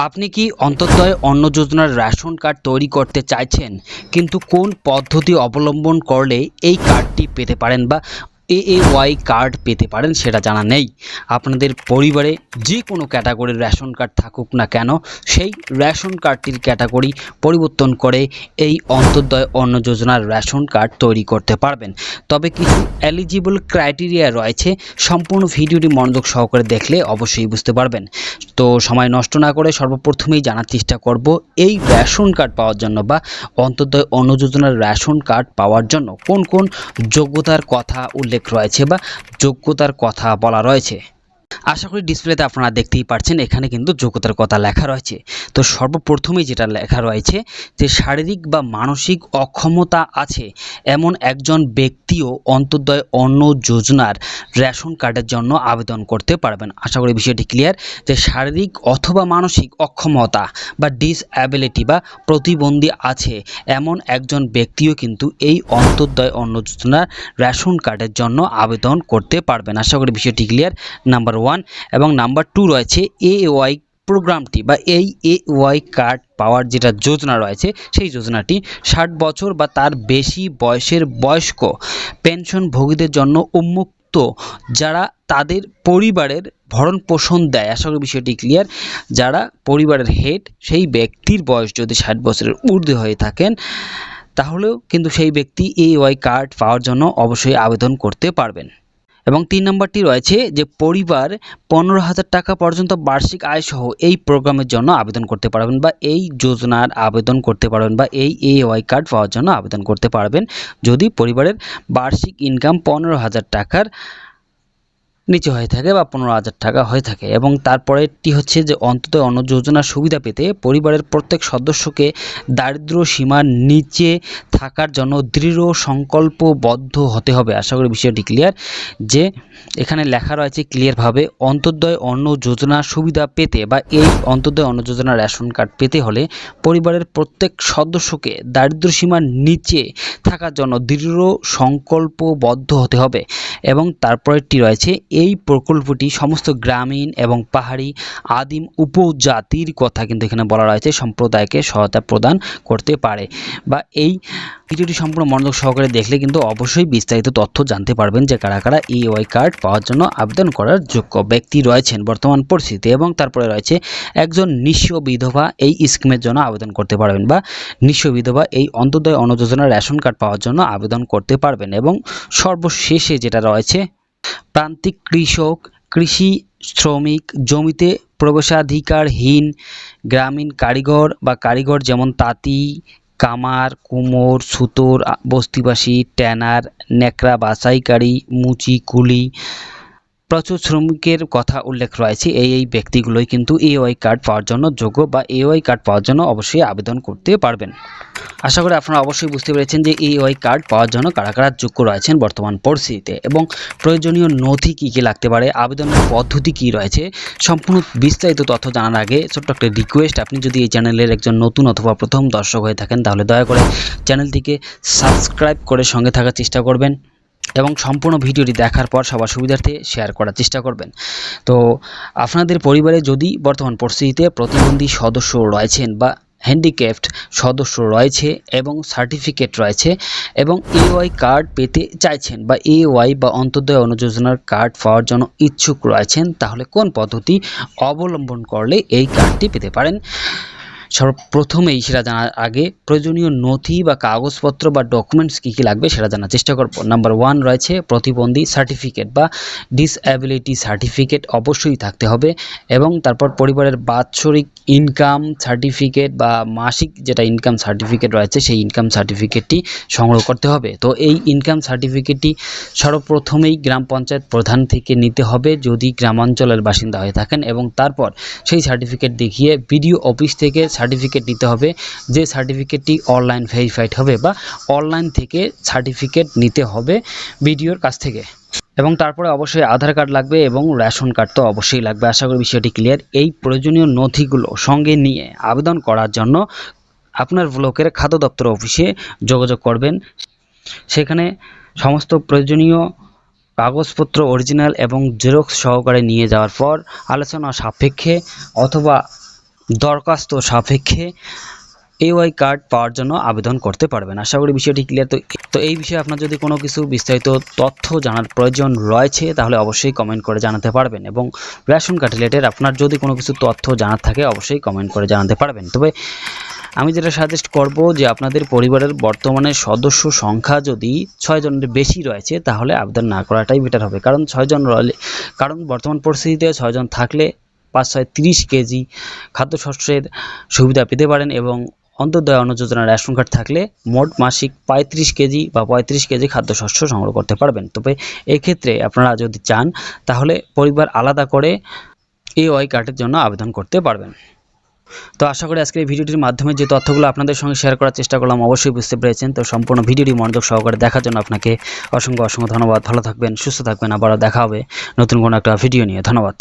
আপনি কি অন্তর্দয় অন্ন যোজনার রেশন কার্ড তৈরি করতে চাইছেন? কিন্তু কোন পদ্ধতি অবলম্বন করলে এই কার্ডটি পেতে পারেন বা এএওয়াই কার্ড পেতে পারেন, সেটা জানা নেই। আপনাদের পরিবারে যে কোনো ক্যাটাগরির রেশন কার্ড থাকুক না কেন, সেই রেশন কার্ডটির ক্যাটাগরি পরিবর্তন করে এই অন্তর্দয় অন্ন যোজনার রেশন কার্ড তৈরি করতে পারবেন। তবে কিছু এলিজিবল ক্রাইটেরিয়া রয়েছে, সম্পূর্ণ ভিডিওটি মনোযোগ সহকারে দেখলে অবশ্যই বুঝতে পারবেন। তো সময় নষ্ট না করে সর্বপ্রথমেই জানার চেষ্টা করব, এই রেশন কার্ড পাওয়ার জন্য বা অন্তর্দয় অন্ন যোজনার রেশন কার্ড পাওয়ার জন্য কোন কোন যোগ্যতার কথা উল্লেখ রয়েছে বা যোগ্যতার কথা বলা রয়েছে। আশা করি ডিসপ্লেতে আপনারা দেখতেই পাচ্ছেন এখানে কিন্তু যোগ্যতার কথা লেখা রয়েছে। তো সর্বপ্রথমেই যেটা লেখা রয়েছে যে শারীরিক বা মানসিক অক্ষমতা আছে এমন একজন ব্যক্তিও অন্তর্দয় অন্ন যোজনার রেশন কার্ডের জন্য আবেদন করতে পারবেন। আশা করি বিষয়টি ক্লিয়ার যে শারীরিক অথবা মানসিক অক্ষমতা বা ডিসঅ্যাবিলিটি বা প্রতিবন্ধী আছে এমন একজন ব্যক্তিও কিন্তু এই অন্তর্দয় অন্ন যোজনার রেশন কার্ডের জন্য আবেদন করতে পারবেন। আশা করি বিষয়টি ক্লিয়ার নাম্বার ওয়ান এবং নাম্বার টু রয়েছে এ ওয়াই প্রোগ্রামটি বা এই এ ওয়াই কার্ড পাওয়ার যেটা যোজনা রয়েছে, সেই যোজনাটি ষাট বছর বা তার বেশি বয়সের বয়স্ক পেনশনভোগীদের জন্য উন্মুক্ত, যারা তাদের পরিবারের ভরণ পোষণ দেয়। আশা করি বিষয়টি ক্লিয়ার যারা পরিবারের হেড সেই ব্যক্তির বয়স যদি ষাট বছরের ঊর্ধ্বে হয়ে থাকেন, তাহলেও কিন্তু সেই ব্যক্তি এই ওয়াই কার্ড পাওয়ার জন্য অবশ্যই আবেদন করতে পারবেন। এবং তিন নম্বরটি রয়েছে যে পরিবার পনেরো হাজার টাকা পর্যন্ত বার্ষিক আয় সহ এই প্রোগ্রামের জন্য আবেদন করতে পারবেন বা এই যোজনার আবেদন করতে পারবেন বা এই এ ওয়াই কার্ড পাওয়ার জন্য আবেদন করতে পারবেন। যদি পরিবারের বার্ষিক ইনকাম পনেরো হাজার টাকার নিচে হয়ে থাকে বা পনেরো হাজার টাকা হয়ে থাকে। এবং তারপরেরটি হচ্ছে যে অন্তত অন্ন যোজনার সুবিধা পেতে পরিবারের প্রত্যেক সদস্যকে দারিদ্র সীমার নিচে থাকার জন্য দৃঢ় সংকল্পবদ্ধ হতে হবে। আশা করি বিষয়টি ক্লিয়ার যে এখানে লেখা রয়েছে ক্লিয়ারভাবে অন্তর্দয় অন্ন যোজনা সুবিধা পেতে বা এই অন্তর্দয় অন্ন যোজনা রেশন কার্ড পেতে হলে পরিবারের প্রত্যেক সদস্যকে দারিদ্র সীমার নিচে থাকার জন্য দৃঢ় সংকল্পবদ্ধ হতে হবে। এবং তারপরেরটি রয়েছে এই প্রকল্পটি সমস্ত গ্রামীণ এবং পাহাড়ি আদিম উপজাতির কথা কিন্তু এখানে বলা রয়েছে, সম্প্রদায়কে সহায়তা প্রদান করতে পারে। বা এই ভিডিওটি সম্পূর্ণ মনোযোগ সহকারে দেখলে কিন্তু অবশ্যই বিস্তারিত তথ্য জানতে পারবেন যে কারা কারা এই ওয়াই কার্ড পাওয়ার জন্য আবেদন করার যোগ্য ব্যক্তি রয়েছেন। বর্তমান পরিস্থিতি এবং তারপরে রয়েছে একজন নিঃস্ব বিধবা এই স্কিমের জন্য আবেদন করতে পারবেন বা নিঃস্ব বিধবা এই অন্তর্দয় অন্ন যোজনার রেশন কার্ড পাওয়ার জন্য আবেদন করতে পারবেন এবং সর্বশেষে যেটা রয়েছে প্রান্তিক কৃষক, কৃষি শ্রমিক, জমিতে প্রবেশাধিকারহীন, গ্রামীণ কারিগর বা কারিগর যেমন তাঁতি, কামার, কুমোর, সুতোর বস্তিবাসী, ট্যানার, ন্যাকড়া, বাছাইকারী, মুচি, কুলি প্রচুর শ্রমিকের কথা উল্লেখ রয়েছে। এই এই ব্যক্তিগুলোই কিন্তু এওয়াই কার্ড পাওয়ার জন্য যোগ্য বা এওয়াই কার্ড পাওয়ার জন্য অবশ্যই আবেদন করতে পারবেন। আশা করি আপনারা অবশ্যই বুঝতে পেরেছেন যে এওয়াই কার্ড পাওয়ার জন্য কারা কারা যোগ্য রয়েছেন বর্তমান পরিস্থিতিতে এবং প্রয়োজনীয় নথি কী কী লাগতে পারে, আবেদনের পদ্ধতি কী রয়েছে, সম্পূর্ণ বিস্তারিত তথ্য জানার আগে ছোট্ট একটা রিকোয়েস্ট আপনি যদি এই চ্যানেলের একজন নতুন অথবা প্রথম দর্শক হয়ে থাকেন, তাহলে দয়া করে চ্যানেলটিকে সাবস্ক্রাইব করে সঙ্গে থাকার চেষ্টা করবেন। এবং সম্পূর্ণ ভিডিওটি দেখার পর সবার সুবিধার্থে শেয়ার করার চেষ্টা করবেন। তো, আপনাদের পরিবারে যদি বর্তমান পরিস্থিতিতে প্রতিবন্ধী সদস্য রয়েছেন বা হ্যান্ডিক্যাপড সদস্য রয়েছে এবং সার্টিফিকেট রয়েছে এবং এওয়াই কার্ড পেতে চাইছেন বা এওয়াই বা অন্তর্দয় অনুযোজনার কার্ড পাওয়ার জন্য ইচ্ছুক রয়েছেন, তাহলে কোন পদ্ধতি অবলম্বন করলে এই কার্ডটি পেতে পারেন? সর্বপ্রথমেই সেটা জানার আগে প্রয়োজনীয় নথি বা কাগজপত্র বা ডকুমেন্টস কী কী লাগবে সেটা জানার চেষ্টা করব। নাম্বার ওয়ান রয়েছে প্রতিবন্ধী সার্টিফিকেট বা ডিসঅ্যাবিলিটি সার্টিফিকেট অবশ্যই থাকতে হবে এবং তারপর পরিবারের বাৎসরিক ইনকাম সার্টিফিকেট বা মাসিক যেটা ইনকাম সার্টিফিকেট রয়েছে সেই ইনকাম সার্টিফিকেটটি সংগ্রহ করতে হবে। তো এই ইনকাম সার্টিফিকেটটি সর্বপ্রথমেই গ্রাম পঞ্চায়েত প্রধান থেকে নিতে হবে যদি গ্রামাঞ্চলের বাসিন্দা হয়ে থাকেন এবং তারপর সেই সার্টিফিকেট দেখিয়ে বিডিও অফিস থেকে সার্টিফিকেট নিতে হবে, যে সার্টিফিকেটটি অনলাইন ভেরিফাইড হবে বা অনলাইন থেকে সার্টিফিকেট নিতে হবে বিডিওর কাছ থেকে। এবং তারপরে অবশ্যই আধার কার্ড লাগবে এবং রেশন কার্ড তো অবশ্যই লাগবে। আশা করি বিষয়টি ক্লিয়ার এই প্রয়োজনীয় নথিগুলো সঙ্গে নিয়ে আবেদন করার জন্য আপনার ব্লকের খাদ্য দপ্তর অফিসে যোগাযোগ করবেন। সেখানে সমস্ত প্রয়োজনীয় কাগজপত্র অরিজিনাল এবং জেরক্স সহকারে নিয়ে যাওয়ার পর আলোচনা সাপেক্ষে অথবা দরখাস্ত সাপেক্ষে এওয়াই কার্ড পাওয়ার জন্য আবেদন করতে পারবেন। আশা করি বিষয়টি ক্লিয়ার তো তো এই বিষয়ে আপনার যদি কোনো কিছু বিস্তারিত তথ্য জানার প্রয়োজন রয়েছে, তাহলে অবশ্যই কমেন্ট করে জানাতে পারবেন এবং রেশন কার্ড রিলেটেড আপনার যদি কোনো কিছু তথ্য জানার থাকে, অবশ্যই কমেন্ট করে জানাতে পারবেন। তবে আমি যেটা সাজেস্ট করব যে আপনাদের পরিবারের বর্তমানে সদস্য সংখ্যা যদি ছয় জনের বেশি রয়েছে, তাহলে আবেদন না করাটাই বেটার হবে। কারণ ছয়জন রলে কারণ বর্তমান পরিস্থিতিতে ছয়জন থাকলে পাঁচ ছয় তিরিশ কেজি খাদ্যশস্যের সুবিধা পেতে পারেন এবং অন্তর্দয় অন্ন যোজনার রেশন কার্ড থাকলে মোট মাসিক পঁয়ত্রিশ কেজি বা পঁয়ত্রিশ কেজি খাদ্যশস্য সংগ্রহ করতে পারবেন। তবে এক্ষেত্রে আপনারা যদি চান, তাহলে পরিবার আলাদা করে এই ওয়াই কার্ডের জন্য আবেদন করতে পারবেন। তো আশা করি আজকের এই ভিডিওটির মাধ্যমে যে তথ্যগুলো আপনাদের সঙ্গে শেয়ার করার চেষ্টা করলাম অবশ্যই বুঝতে পেরেছেন। তো সম্পূর্ণ ভিডিওটি মনোযোগ সহকারে দেখার জন্য আপনাকে অসংখ্য অসংখ্য ধন্যবাদ। ভালো থাকবেন, সুস্থ থাকবেন। আবারও দেখা হবে নতুন কোনো একটা ভিডিও নিয়ে। ধন্যবাদ।